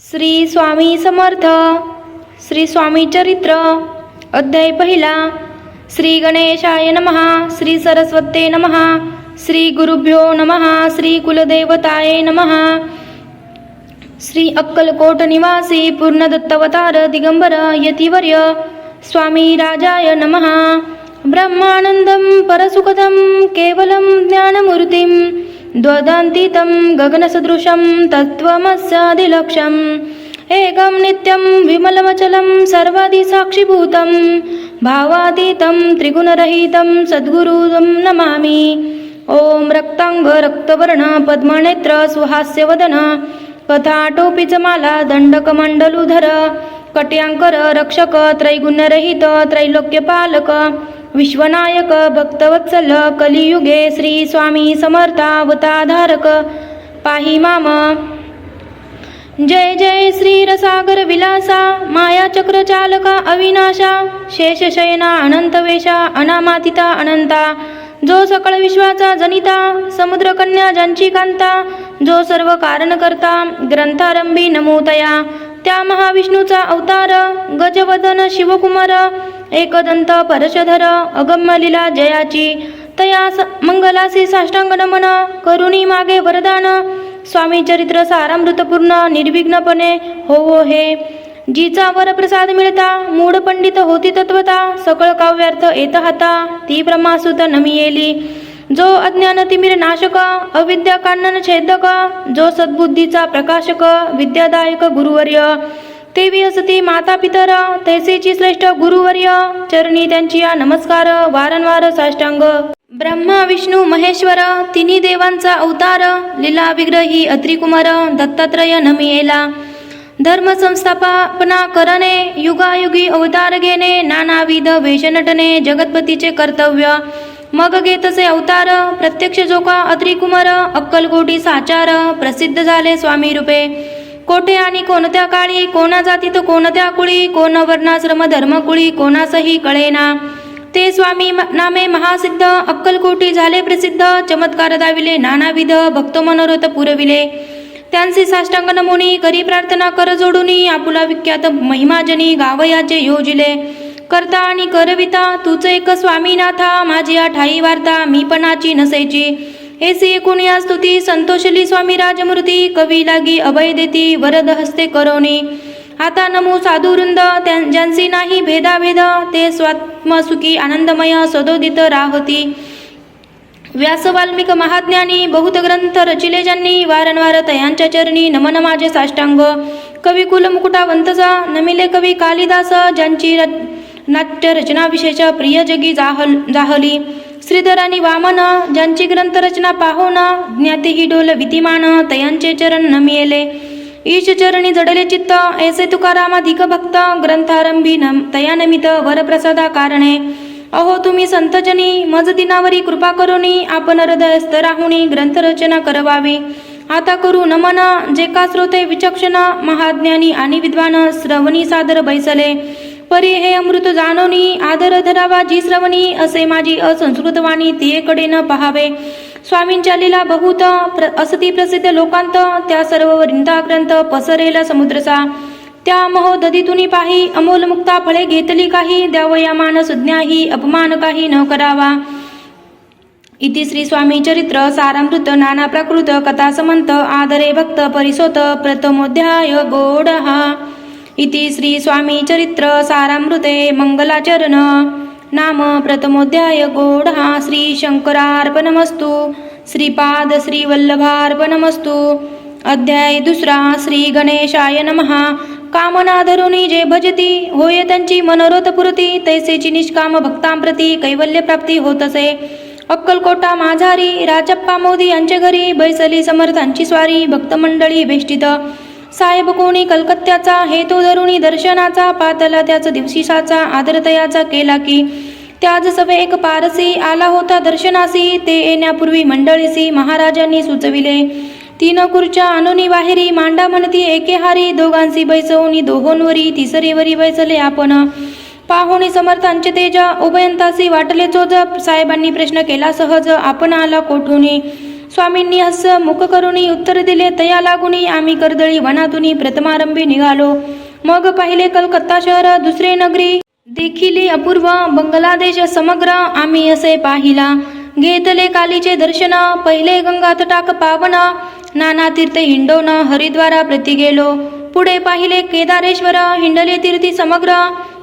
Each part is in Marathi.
श्री स्वामी समर्थ श्री स्वामी चरित्र अध्याय पहिला. श्री गणेशाय नमः श्री सरस्वते नमः श्री गुरुभ्यो नमः श्री कुलदेवताय नमः. श्री अक्कलकोट निवासी पूर्णदत्तवतार दिगंबर यतिवर्य स्वामी राजाय नमः. ब्रह्मानन्दं परसुखदं केवलं ज्ञानमूर्तिं द्वदन्तितं गगनसदृशं तत्त्वमस्यादिलक्ष्यम् एकं नित्यं विमलमचलं सर्वादिसाक्षिभूतं भावातीतं त्रिगुणरहितं सद्गुरुं नमामि ॐ रक्ताङ्ग रक्तवर्ण पद्मनेत्र सुहास्यवदन कथाटोपिचमाला दण्डकमण्डलुधर कट्याङ्कर रक्षक त्रैगुणरहित त्रैलोक्यपालक विश्वनायक भक्तवत्सल कलियुगे श्री स्वामी समर्थावताधारक पाहि माम. जय जय श्री रसागर विलासा माया चक्र चालका अविनाशा शेषशयना अनंतवेशा अनामातिता अनंता. जो सकळ विश्वाचा जनिता समुद्रकन्या ज्यांची कांता. जो सर्व कारण करता ग्रंथारंभी नमोतया. त्या महाविष्णूचा अवतार गजवदन शिवकुमार. एकदंत परशधर अगम्य जयाची. तया स- मंगलासी साष्टांग नमन करुणी मागे वरदान. स्वामी चरित्र सारामृतपूर्ण निर्विघ्नपणे होवो हे जिचा वरप्रसाद मिळता मूढ पंडित होती तत्वता सकळ काव्यार्थ येत हाता ती ब्रह्मासुत नमियेली जो अज्ञान तिमिर नाशक अविद्या कानन छेदक जो सद्बुद्धीचा प्रकाशक विद्यादायक गुरुवर्य. देवी असती माता पितर तैसेची श्रेष्ठ गुरुवर्य चरणी त्यांची नमस्कार वारंवार साष्टांग. ब्रह्मा विष्णू महेश्वर तिन्ही देवांचा अवतार लीला विग्रही अत्रिकुमार दत्तात्रय नमियेला धर्म संस्थापना करणे युगायुगी अवतार घेणे नानाविध वेशनटने जगतपतीचे कर्तव्य. मग घेतसे अवतार प्रत्यक्ष जोका अत्रिकुमार अक्कलकोटी साचार प्रसिद्ध झाले स्वामी रूपे. कोठे आणि कोणत्या काळी कोणा जातीत कोणत्या कुळी कोण वर्णाश्रम धर्मकुळी कोणासही कळेना. ते स्वामी म- नामे महासिद्ध अक्कलकोटी झाले प्रसिद्ध चमत्कार दाविले नानाविध भक्त मनोरथ पुरविले. त्यांचे साष्टांग नमुनी करी प्रार्थना कर जोडुनी आपुला विख्यात महिमाजनी गावयाचे योजिले. करता आणि करविता तुझ एक स्वामीनाथा माझी आठाई ठाई वार्ता मी पणाची नसायची एसी एकूण या स्तुती संतोषली स्वामी राजमूर्ती कवी लागी अभय देती वरद हस्ते करोनी आता नमो साधुवृंद त्यां- ज्यांची नाही भेदाभेद ते स्वात्मसुखी आनंदमय सदोदित राहती. व्यास वाल्मिक महाज्ञानी बहुत ग्रंथ रचिले ज्यांनी वारंवार तयांच्या चरणी नमन माझे साष्टांग. कवी कुलमुकुटावंतसा नमिले कवी कालिदास ज्यांची नाट्य रचना विशेष प्रिय जगी जाहल जाहली. श्रीधर आणि वामन ज्यांची ग्रंथरचना पाहून ज्ञाती ही डोल विधिमान तयांचे चरण नमियेले. ईश चरणी जडले चित्त ऐसे तुकारामाधिक भक्त ग्रंथारंभी न तयानमित वरप्रसादा कारणे. अहो तुम्ही संतजनी मज दिनावरी कृपा करुनी आपण हृदयस्थ राहुनी ग्रंथरचना करवावी. आता करू नमन जे का श्रोते विचक्षण महाज्ञानी आणि विद्वान श्रवणी सादर बैसले. परी हे अमृत जाणोनी आदर धरावा जी श्रवणी असे माझी असंस्कृत वाणी तियेकडे न पहावे. स्वामींच्या लीला बहुत प्र असती प्रसिद्ध लोकांत त्या सर्व वृंदा ग्रंथ पसरेला समुद्रसा त्या महोदधीतून पाही अमोल मुक्ता फळे घेतली काही द्यावया मान सुज्ञाही अपमान काही न करावा. इति श्री स्वामी चरित्र सारामृत नाना प्राकृत कथा समंत आदरे भक्त परिसोत प्रथमोध्याय गोडहा. इति श्री स्वामी चरित्र सारामृते मंगलाचरण नाम प्रथमोध्याय गोडहा श्री शंकरार्पणमस्तु श्रीपाद श्रीवल्लभार्पणमस्तु। अध्याय दुसरा श्री गणेशाय नमः। कामना धरुणी जे भजती। होय त्यांची मनोरथ पुरती। तैसेची निष्काम भक्तांप्रती कैवल्य प्राप्ती होत असे अक्कलकोटा माझारी राजप्पा मोदी यांच्या घरी बैसली समर्थांची स्वारी भक्तमंडळी भेष्टित साहेब कोणी कलकत्त्याचा हेतू धरुणी दर्शनाचा पातला त्याच दिवशीसाचा आदरतयाचा केला की त्याच सभे एक पारसी आला होता दर्शनासी ते येण्यापूर्वी मंडळीसी महाराजांनी सुचविले. तीन खुर्च्या अनुनी बाहेरी मांडा म्हणती एकेहारी दोघांसी बैसवणी दोघोंवरी तिसरीवरी बैसले आपण. पाहुणी समर्थांचे तेज उभयंतासी वाटले चोज साहेबांनी प्रश्न केला सहज आपण आला कोठुनी? स्वामींनी असं मुख करुणी उत्तर दिले तया लागुनी आम्ही कर्दळी वनातून प्रथमारंभी निघालो. मग पाहिले कलकत्ता शहर दुसरे नगरी. देखिले अपूर्व बंगलादेश समग्र आम्ही असे पाहिला. घेतले कालीचे दर्शन पहिले गंगात टाक पावन. नाना तीर्थ हिंडोन हरिद्वारा प्रती गेलो. पुढे पाहिले केदारेश्वर हिंडले तीर्थी समग्र.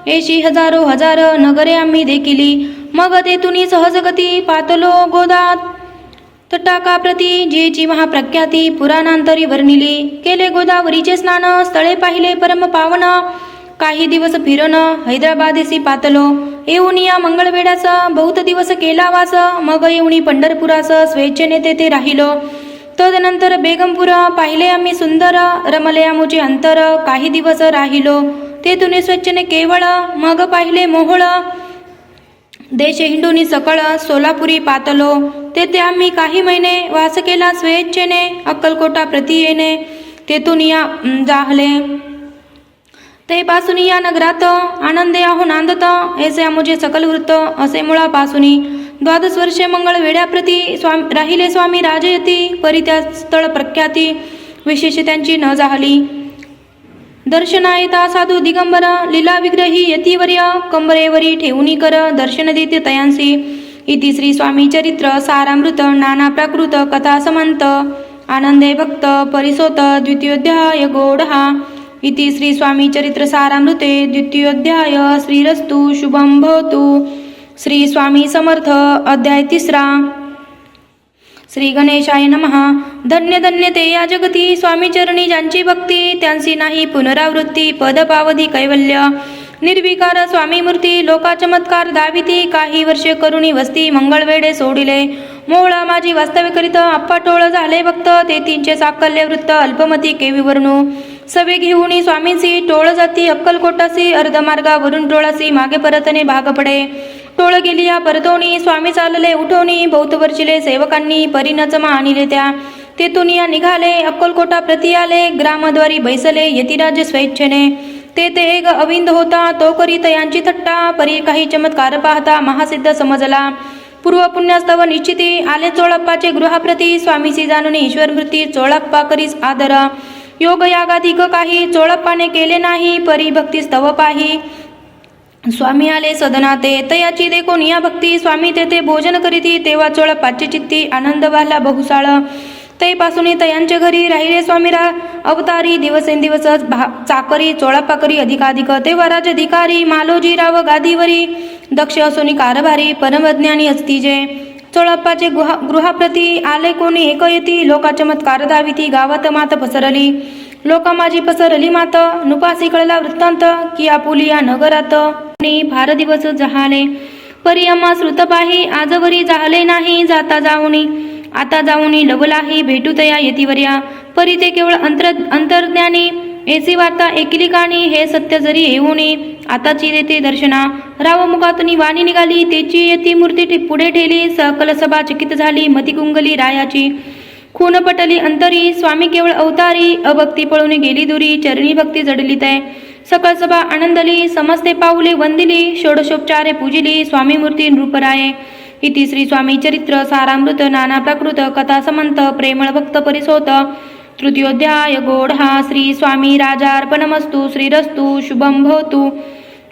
एशी हजारो हजार नगरे आम्ही देखिली. मग तेथून सहजगती पातलो गोदात. तटाकाप्रती जेची महाप्रख्याती पुराणांतरी वर्णिली. केले गोदावरीचे स्नान स्थळे पाहिले परम पावन. काही दिवस फिरण हैदराबादेसी पातलो. येऊन या मंगळवेढास बहुत दिवस केला वास. मग येऊनी पंढरपुरास स्वेच्छेने तेथे राहिलो. तदनंतर बेगमपूर पाहिले आम्ही सुंदर रमले आमुचे अंतर. काही दिवस राहिलो तेथून स्वच्छने केवळ. मग पाहिले मोहोळ. देश हिंडूनी सकळ सोलापुरी पातलो. तेथे आम्ही काही महिने वास केला स्वेच्छेने अक्कलकोटा प्रति येणे तेथून या जाहले. ते पासून या नगरात आनंदे आहो नांदत ऐसे मुझे सकल वृत्त असे मुळापासूनी. द्वादश वर्षे मंगळ वेड्याप्रती स्वामी राहिले स्वामी राजयती परी त्या स्थळ प्रख्याती. विशेष त्यांची न जाहली. दर्शनायता साधू दिगंबर लीला विग्रही यतिवर्य कंबरेवरी ठेवणी कर दर्शन देते तयांसी इति श्री स्वामी चरित्र सारामृत नाना प्राकृत कथा समंत आनंदे भक्त परिसोत द्वितीयोध्याय गोडहा इति श्री स्वामी चरित्र सारामृते द्वितीयोध्याय श्रीरस्तु शुभम भवतु श्री स्वामी समर्थ अध्याय तिसरा श्री गणेशाय नमः. धन्य धन्य ते या जगती. स्वामी चरणी ज्यांची भक्ती त्यांची नाही पुनरावृत्ती. पद पावधी कैवल्य. निर्विकार स्वामी मूर्ती लोका चमत्कार दाविती. काही वर्षे करुणी वस्ती मंगळवेडे सोडिले. मोळा माझी वास्तविकरित आप्पा टोळ झाले भक्त. ते तीनचे साकल्य वृत्त अल्पमती केवी वर्णू. सवे घेऊनी स्वामींची टोळ जाती अक्कलकोटासी अर्धमार्गावरून टोळासी मागे परतने भाग पडे. टोळ गेली या परतवणी स्वामी चालले उठवणी बहुत सेवकांनी सेवकांनी परिणचमा आणिले त्या. तेथून या निघाले अक्कलकोटा प्रति आले ग्रामद्वारी बैसले यतिराज स्वेच्छेने. ते ते एक अविंद होता तो करीत यांची थट्टा परी काही चमत्कार पाहता महासिद्ध समजला. पूर्व पुण्यास्तव निश्चिती आले चोळप्पाचे गृहाप्रती स्वामीची जाणून ईश्वर मृती चोळप्पा करीस आदर. योग यागाधिक काही चोळप्पाने केले नाही परी भक्ती स्तव पाही. स्वामी आले सदनाते तयाची देखून या भक्ती स्वामी तेथे भोजन करीती तेव्हा चोळ पाच्य चित्ती आनंद वाहला बहुसाळ. ते पासून तयांच्या घरी राहिले स्वामीरा अवतारी दिवसेंदिवस भा चाकरी चोळापाकरी अधिकाधिक तेव्हा राजधिकारी मालोजीराव गादीवरी दक्ष असोनी कारभारी परमज्ञानी असतीजे चोळप्पाचे गुहा गृहाप्रती आले कोणी एक येती लोका चमत्कार दाविती गावात मात पसरली. लोका माझी पसरली मात. नुपासी कळला वृत्तांत की आपुली या नगरात. आणि फार दिवस जहाले. परियमा श्रुतपाही आजवरी जाहले नाही जाता जाऊनी. आता जाऊनी लवलाही भेटू तया येतीवर्या. परी ते केवळ अंतर अंतर्ज्ञानी. एसी वार्ता एकिली काणी हे सत्य जरी येऊनी. आताची देते दर्शना. राव मुखातून वाणी निघाली तेची येती मूर्ती पुढे ठेली. सकल सभा चकित झाली मती कुंगली रायाची. खून पटली अंतरी स्वामी केवळ अवतारी अभक्ती पळून गेली दुरी चरणी भक्ती जडली तय. सकळ सभा आनंदली समस्ते पाऊले वंदिली षोडशोपचारे पूजिली स्वामी मूर्ती नृपराये. इति श्री स्वामी चरित्र सारामृत नाना प्राकृत कथा समंत प्रेमळ भक्त परिसोत. तृतीयोध्याय गोढा श्री स्वामी राजार्पणमस्तु श्रीरस्तु शुभम भवतु.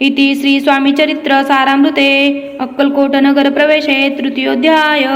इति श्री स्वामी चरित्र सारामृते अक्कलकोट नगर प्रवेशे तृतीयोध्याय.